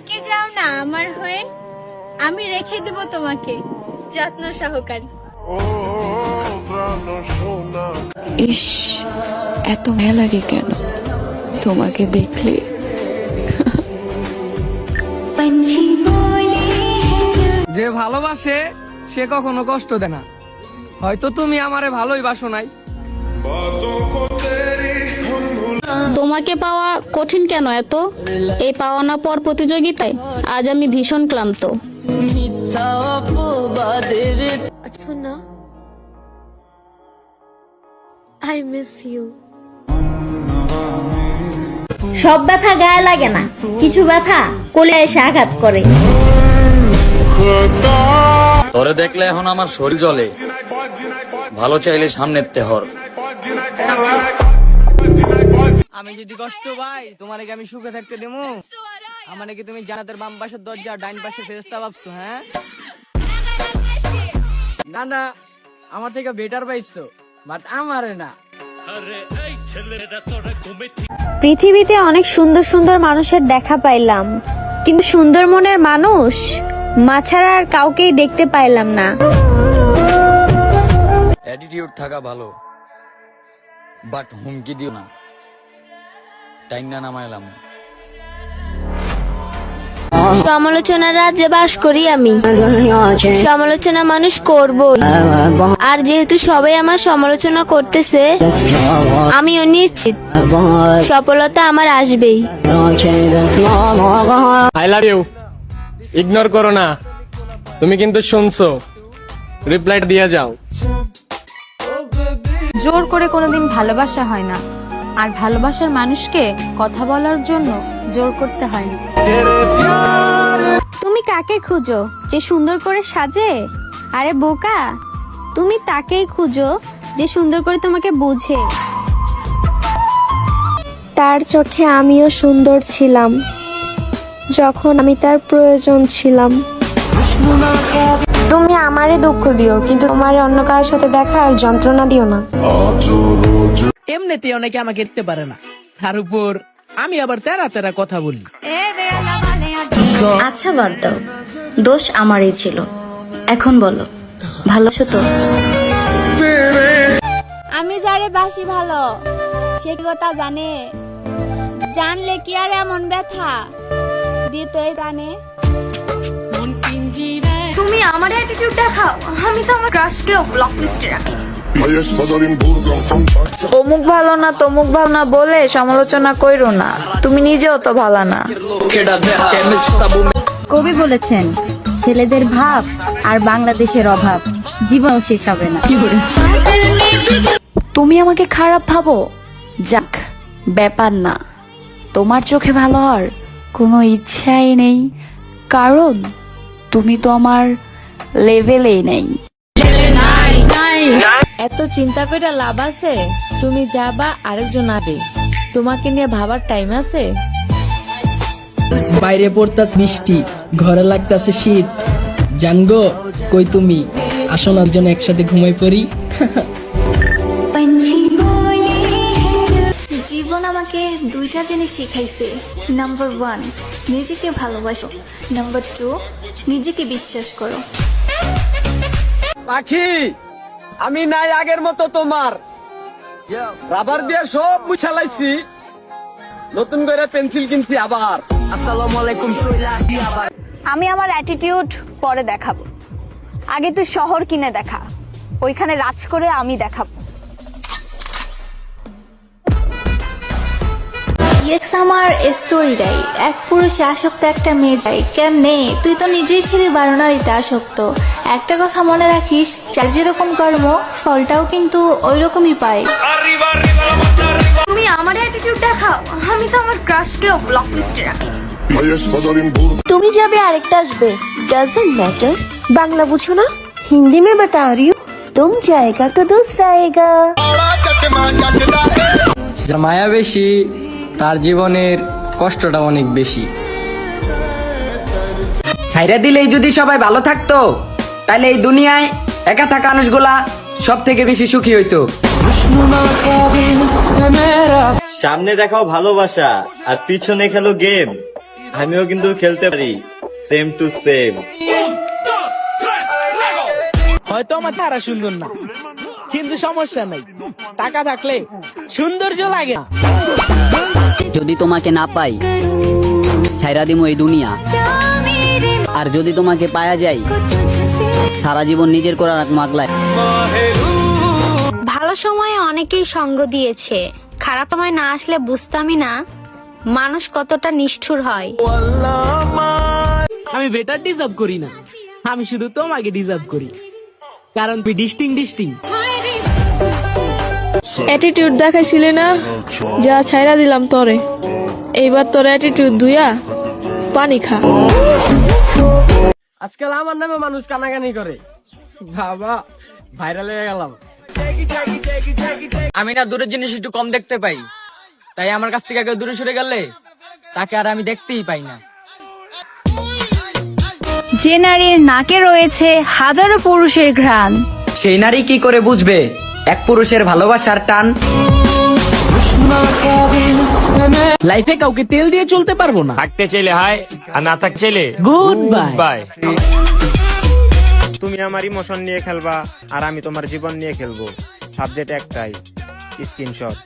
থেকে যাও না আমার হয়ে। আমি রেখে দেব তোমাকে। যত্ন সহকারে। ইস এত মায়া লাগে কেন? তোমাকে দেখলে। যে ভালোবাসে সে কখনো কষ্ট দেয় না। হয়তো তুমি আমারে ভালোই বাসো নাই। তোমাকে পাওয়া কঠিন কেন এত? এই পাওয়া না পর প্রতিযোগিতায় আজ আমি ভীষণ ক্লান্ত। Suna, I miss you. সব ব্যথা গায়ে লাগে না। কিছু ব্যথা কোলে এসে আঘাত করে। তোরে দেখলে এখন আমার শরীর জ্বলে। ভালো চাইলে সামনের তেহর। আমি যদি কষ্ট পাই তোমার কি আমি সুখে থাকতে দেবো। আমার কি তুমি জানাতের বাম পাশের দরজা ডাইন পাশে ফেরস্তা ভাবছ হ্যাঁ? না না আমার থেকে বেটার পাইছো বাট আমারে না। পৃথিবীতে অনেক সুন্দর সুন্দর মানুষের দেখা পাইলাম কিন্তু সুন্দর মনের মানুষ মা ছাড়া আর কাউকেই দেখতে পাইলাম না। অ্যাটিটিউড থাকা ভালো বাট হুমকি দিও না। টাইম না নামাইলাম। সমালোচনার রাজ্যে বাস করি আমি। সমালোচনা মানুষ করব আর যেহেতু সবাই আমার সমালোচনা করতেছে আমিও নিশ্চিত সফলতা আমার আসবেই। আই লাভ ইউ ইগনোর করো না। তুমি কিন্তু শুনছো। রিপ্লাইটা দিয়ে যাও। জোর করে কোনোদিন ভালোবাসা হয় না। আর ভালোবাসার মানুষকে কথা বলার জন্য জোর করতে হয় না। তুমি কাকে খুঁজো? যে সুন্দর করে সাজে? আরে বোকা তুমি তাকেই খুঁজো যে সুন্দর করে তোমাকে বোঝে। তার চোখে আমিও সুন্দর ছিলাম যখন আমি তার প্রয়োজন ছিলাম। তুমি আমারে দুঃখ দিও কিন্তু তোমার অন্য কারোর সাথে দেখার যন্ত্রণা দিও না। এমনিতে অনেকে আমাকে দেখতে পারে না। তার উপর আমি আবার তেরা তেরা কথা বলি। আচ্ছা বাদ দাও। দোষ আমারই ছিল। এখন বলো ভালো আছো তো? আমি যারে বাসি ভালো সে কি কথা জানে? জানলে কি আর এমন ব্যথা? দিত এই প্রাণে। তুমি আমার অ্যাটিটিউড দেখাও। আমি তো আমার ক্রাশকেও ব্লক লিস্টে রাখি অমুক ভালো না তমুক ভালো না বলে সমালোচনা কইরো না। তুমি নিজেও তো ভালো না। কবি বলেছেন ছেলেদের ভাব আর বাংলাদেশের অভাব জীবন শেষ হবে না। তুমি আমাকে খারাপ ভাবো? যাক ব্যাপার না। তোমার চোখে ভালো হওয়ার কোনো ইচ্ছাই নেই কারণ তুমি তো আমার লেভেলেই নেই। এত চিন্তা করে লাভ আছে? তুমি যাবা আরেকজন আবে তোমাকে নিয়ে ভাবার টাইম আছে? বাইরে পড়তাস মিষ্টি ঘরে লাগতাছে শীত। জানগো কই তুমি? আসো না দুজন একসাথে ঘুমাই পড়ি। জীবন আমাকে দুইটা জিনিস শিখাইছে। নাম্বার ওয়ান নিজেকে ভালোবাসো। নাম্বার টু নিজেকে বিশ্বাস করো। পাখি! আমি নাই আগের মতো তোমার। রাবার দিয়ে সব মুছালাইছি নতুন করে পেন্সিল কিনছি আবার। আসসালামু আলাইকুম আমি আমার অ্যাটিটিউড পরে দেখাবো। আগে তুই শহর কিনে দেখা। ওইখানে রাজ করে আমি দেখাবো। এক্স আমার স্টোরি দেয়। এক পুরুষে আসক্ত একটা মেয়ে যায়। কেমনে? তুই তো নিজেই ছিলি বারণারিতে আসক্ত। একটা কথা মনে রাখিস যার যেরকম কর্ম ফলটাও কিন্তু ওই রকমই পায়। তুমি আমার অ্যাটিটিউড দেখাও। আমি তো আমার ক্রাশকেও ব্লক লিস্টে রাখিনি। তুমি যাবে আরেকটা আসবে। ডাজন্ট ম্যাটার বাংলা বুঝো না? হিন্দি মে বাতা রিউ তুম জায়গা তো দোসরা আয়েগা। মায়া বেশি তার জীবনের কষ্টটা অনেক বেশি। ছাইরা দিলেই যদি সবাই ভালো থাকতো তাহলে এই দুনিয়ায় একা থাকা মানুষগুলা সব থেকে বেশি সুখী হইতো। সামনে দেখাও ভালোবাসা আর পিছনে খেলো গেম আমিও কিন্তু খেলতে পারি। সেম টু সেম হয়তো আমার তারা সুন্দর না কিন্তু সমস্যা নাই। টাকা থাকলে সৌন্দর্য লাগে না। যদি তোমাকে না পাই ছাইরা দিমু এই দুনিয়া। আর যদি তোমাকে পায়া যাই সারা জীবন নিজের করা মাগলায় ভালো সময়ে অনেকেই সঙ্গ দিয়েছে। খারাপ সময় না আসলে বুঝতামই না মানুষ কতটা নিষ্ঠুর হয়। আমি বেটার ডিজার্ভ করি না। আমি শুধু তোমাকে ডিজার্ভ করি। কারণ তুই ডিস্টিং ডিস্টিং অ্যাটিটিউড দেখাইছিলে না? যা ছাইরা দিলাম তরে। এইবার তোর অ্যাটিটিউড দুইয়া পানি খা। আজকাল আমার নামে মানুষ কানাকানি করে। বাবা ভাইরাল হয়ে গেলাম। আমি না দূরের জিনিস একটু কম দেখতে পাই। তাই আমার কাছ থেকে কেউ দূরে সরে গেলে তাকে আর আমি দেখতেই পাই না। যে নারীর নাকে রয়েছে হাজারো পুরুষের ঘ্রাণ। সেই নারী কি করে বুঝবে? এক পুরুষের ভালোবাসার টান। লাইফে কাউকে তেল দিয়ে চলতে পারব না। থাকতে চাইলে হায় আর না থাকতে চাইলে গুড বাই বাই তুমি আমার ইমোশন নিয়ে খেলবা আর আমি তোমার জীবন নিয়ে খেলব। সাবজেক্ট একটাই স্ক্রিনশট।